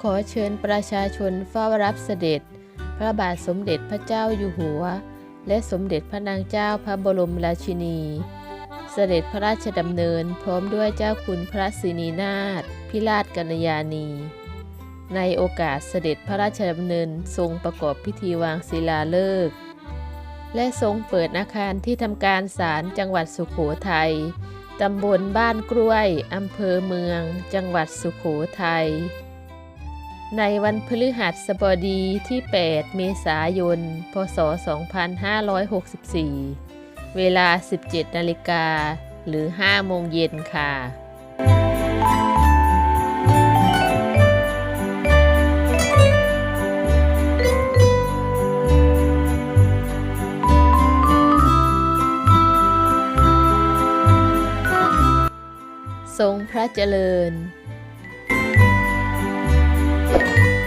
ขอเชิญประชาชนเฝ้ารับเสด็จ พระบาทสมเด็จพระเจ้าอยู่หัว และสมเด็จพระนางเจ้าพระบรมราชินี เสด็จพระราชดำเนินพร้อมด้วยเจ้าคุณพระสินีนาถพิราชกัญญาณี ในโอกาสเสด็จพระราชดำเนินทรงประกอบพิธีวางศิลาฤกษ์และทรงเปิดอาคารที่ทำการศาลจังหวัดสุขโขทัยตำบลบ้านกล้วย อำเภอเมือง จังหวัดสุขโขทัย ในวันพฤหัสบดีที่ 8 เมษายน พศ 2564 เวลา 17 นาฬิกา หรือ 5 โมงเย็นค่ะ ทรงพระเจริญ Thank you.